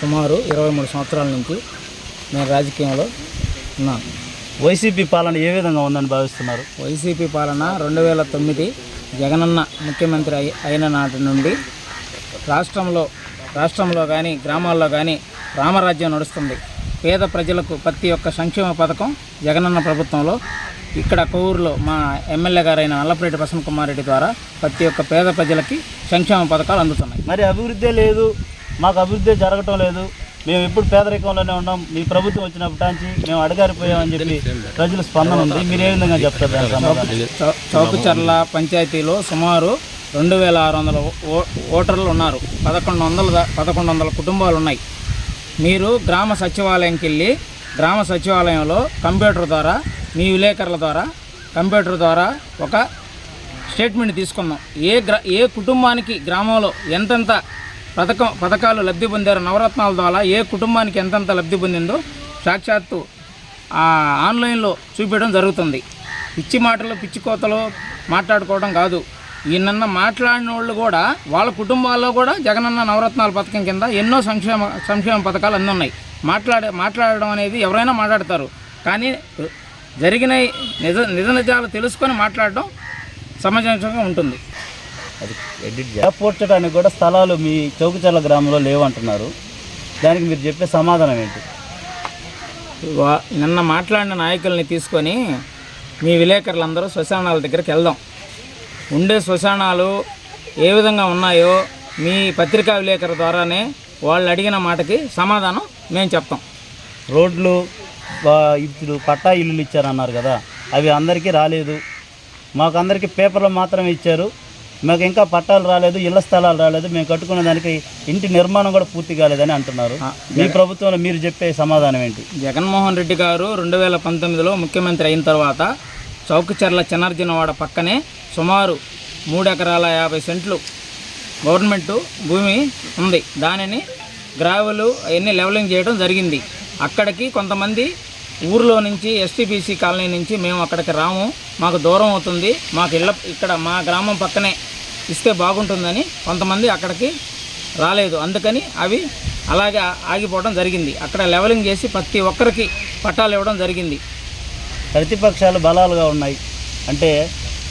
సుమారు ఇరవై మూడు సంవత్సరాల నుంచి నేను రాజకీయంలో ఉన్నాను వైసీపీ పాలన ఏ విధంగా ఉందని భావిస్తున్నారు? వైసీపీ పాలన రెండు వేల తొమ్మిది జగనన్న ముఖ్యమంత్రి అయి- అయిన నాటి నుండి రాష్ట్రంలో రాష్ట్రంలో కానీ గ్రామాల్లో కానీ రామరాజ్యం నడుస్తుంది. పేద ప్రజలకు ప్రతి ఒక్క సంక్షేమ పథకం జగనన్న ప్రభుత్వంలో ఇక్కడ కొవ్వూరులో మా ఎమ్మెల్యే గారైన నల్లపరెడ్డి ప్రసన్న కుమార్ రెడ్డి ద్వారా ప్రతి ఒక్క పేద ప్రజలకి సంక్షేమ పథకాలు అందుతున్నాయి. మరి అభివృద్ధి లేదు మాకు అభివృద్ధి జరగటం లేదు. మేము ఎప్పుడు పేదరికంలోనే ఉన్నాం. మీ ప్రభుత్వం వచ్చినప్పటి నుంచి మేము అడగారిపోయామని చెప్పి ప్రజల స్పందన ఉంది. మీరు ఏ విధంగా చెప్తారు చౌకచర్ల పంచాయతీలో సుమారు రెండు వేల ఆరు వందల ఓ- ఓటర్లు ఉన్నారు. పదకొండు వందల పదకొండు వందల కుటుంబాలు ఉన్నాయి. మీరు గ్రామ సచివాలయంకి వెళ్ళి గ్రామ సచివాలయంలో కంప్యూటర్ ద్వారా మీ విలేకరుల ద్వారా కంప్యూటర్ ద్వారా ఒక స్టేట్మెంట్ తీసుకుందాం. ఏ గ్ర ఏ కుటుంబానికి గ్రామంలో ఎంతెంత పథకం పథకాలు లబ్ధి పొందారు. నవరత్నాల ద్వారా ఏ కుటుంబానికి ఎంతంత లబ్ధి పొందిందో సాక్షాత్తు ఆన్లైన్లో చూపించడం జరుగుతుంది. పిచ్చి మాటలు పిచ్చి కోతలు మాట్లాడుకోవడం కాదు. ఈయనన్న మాట్లాడిన వాళ్ళు కూడా వాళ్ళ కుటుంబాల్లో కూడా జగనన్న నవరత్నాల పథకం కింద ఎన్నో సంక్షేమ సంక్షేమ పథకాలు అన్నీ ఉన్నాయి మాట్లాడే మాట్లాడడం అనేది ఎవరైనా మాట్లాడతారు. కానీ జరిగిన నిజ నిజ నిజాలు తెలుసుకొని మాట్లాడడం సమంజసంగా ఉంటుంది. అది ఎడిట్ కూడా స్థలాలు మీ చౌకచర్ల గ్రామంలో లేవంటున్నారు. దానికి మీరు చెప్పే సమాధానం ఏంటి? వా- నిన్న మాట్లాడిన నాయకుల్ని తీసుకొని మీ విలేకరులందరూ శ్మశానాల దగ్గరికి వెళ్దాం. ఉండే శ్మశానాలు ఏ విధంగా ఉన్నాయో మీ పత్రికా విలేకరు ద్వారానే వాళ్ళు అడిగిన మాటకి సమాధానం మేము చెప్తాం. రోడ్లు ఇప్పుడు పట్టా ఇల్లులు ఇచ్చారన్నారు కదా. అవి అందరికీ రాలేదు. మాకు అందరికీ పేపర్లు మాత్రమే ఇచ్చారు. మాకు ఇంకా పట్టాలు రాలేదు ఇళ్ళ స్థలాలు రాలేదు మేము కట్టుకున్న దానికి ఇంటి నిర్మాణం కూడా పూర్తి కాలేదని అంటున్నారు. మీ ప్రభుత్వంలో మీరు చెప్పే సమాధానం ఏంటి? జగన్మోహన్ రెడ్డి గారు రెండు వేల పంతొమ్మిదిలో ముఖ్యమంత్రి అయిన తర్వాత చౌకచర్ల చెన్నార్జునవాడ పక్కనే సుమారు మూడు ఎకరాల యాభై సెంట్లు గవర్నమెంట్ భూమి ఉంది. దానిని గ్రావెలు అవన్నీ లెవలింగ్ చేయడం జరిగింది. అక్కడికి కొంతమంది ఊర్లో నుంచి ఎస్టీబీసీ కాలనీ నుంచి మేము అక్కడికి రాము. మాకు దూరం అవుతుంది. మాకు ఇళ్ళ ఇక్కడ మా గ్రామం పక్కనే ఇస్తే బాగుంటుందని కొంతమంది అక్కడికి రాలేదు. అందుకని అవి అలాగే ఆగిపోవడం జరిగింది. అక్కడ లెవలింగ్ చేసి ప్రతి ఒక్కరికి పట్టాలు ఇవ్వడం జరిగింది. ప్రతిపక్షాలు బలాలుగా ఉన్నాయి. అంటే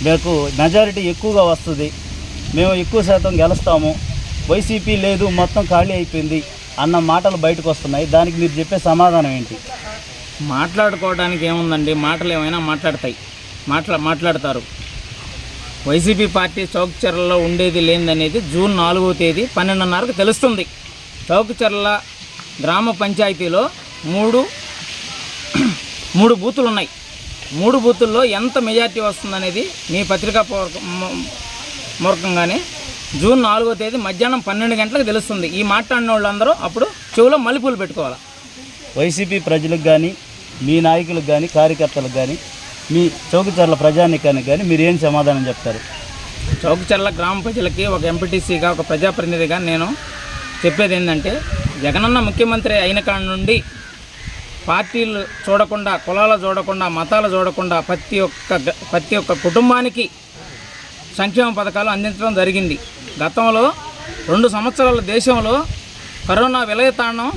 మీకు మెజారిటీ ఎక్కువగా వస్తుంది. మేము ఎక్కువ శాతం గెలుస్తాము. వైసీపీ లేదు మొత్తం ఖాళీ అయిపోయింది అన్న మాటలు బయటకు వస్తున్నాయి. దానికి మీరు చెప్పే సమాధానం ఏంటి? మాట్లాడుకోవడానికి ఏముందండి? మాటలు ఏమైనా మాట్లాడతాయి. మాట్లా మాట్లాడతారు. వైసీపీ పార్టీ చౌకచర్లలో ఉండేది లేనిదనేది జూన్ నాలుగో తేదీ పన్నెండున్నరకు తెలుస్తుంది. చౌకచర్ల గ్రామ పంచాయతీలో మూడు మూడు బూతులు ఉన్నాయి మూడు బూతుల్లో ఎంత మెజార్టీ వస్తుందనేది మీ పత్రికా పూర్వక- మూర్ఖంగానే జూన్ నాలుగో తేదీ మధ్యాహ్నం పన్నెండు గంటలకు తెలుస్తుంది. ఈ మాట్లాడిన వాళ్ళందరూ అప్పుడు చెవులో మల్లెపూలు పెట్టుకోవాలి? వైసీపీ ప్రజలకు కానీ మీ నాయకులకు కానీ కార్యకర్తలకు కానీ మీ చౌకచర్ల ప్రజానికానికి కానీ మీరు ఏం సమాధానం చెప్తారు? చౌకచర్ల గ్రామ ప్రజలకి ఒక ఎంపీటీసీగా ఒక ప్రజాప్రతినిధిగా నేను చెప్పేది ఏంటంటే జగనన్న ముఖ్యమంత్రి అయిన కాడ నుండి పార్టీలు చూడకుండా కులాలు చూడకుండా మతాలు చూడకుండా ప్రతి ఒక్క ప్రతి ఒక్క కుటుంబానికి సంక్షేమ పథకాలు అందించడం జరిగింది. గతంలో రెండు సంవత్సరాల దేశంలో కరోనా విలయతాండం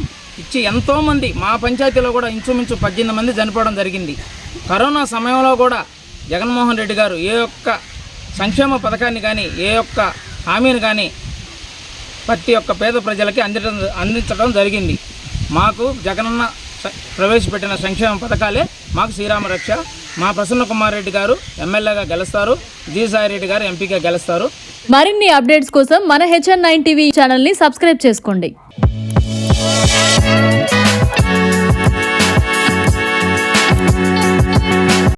ఇచ్చి ఎంతోమంది మా పంచాయతీలో కూడా ఇంచుమించు పద్దెనిమిది మంది చనిపోవడం జరిగింది. కరోనా సమయంలో కూడా జగన్మోహన్ రెడ్డి గారు ఏ ఒక్క సంక్షేమ పథకాన్ని కానీ ఏ ఒక్క హామీని కానీ ప్రతి ఒక్క పేద ప్రజలకి అందించడం అందించడం జరిగింది. మాకు జగనన్న ప్రవేశపెట్టిన సంక్షేమ పథకాలే మాకు శ్రీరామ రక్ష. మా ప్రసన్న కుమార్ రెడ్డి గారు ఎమ్మెల్యేగా గెలుస్తారు. జీ సాయి రెడ్డి గారు ఎంపీగా గెలుస్తారు. మరిన్ని అప్డేట్స్ కోసం మన హెచ్ఎన్ నైన్ టీవీ ఛానల్ని సబ్స్క్రైబ్ చేసుకోండి. Thank you.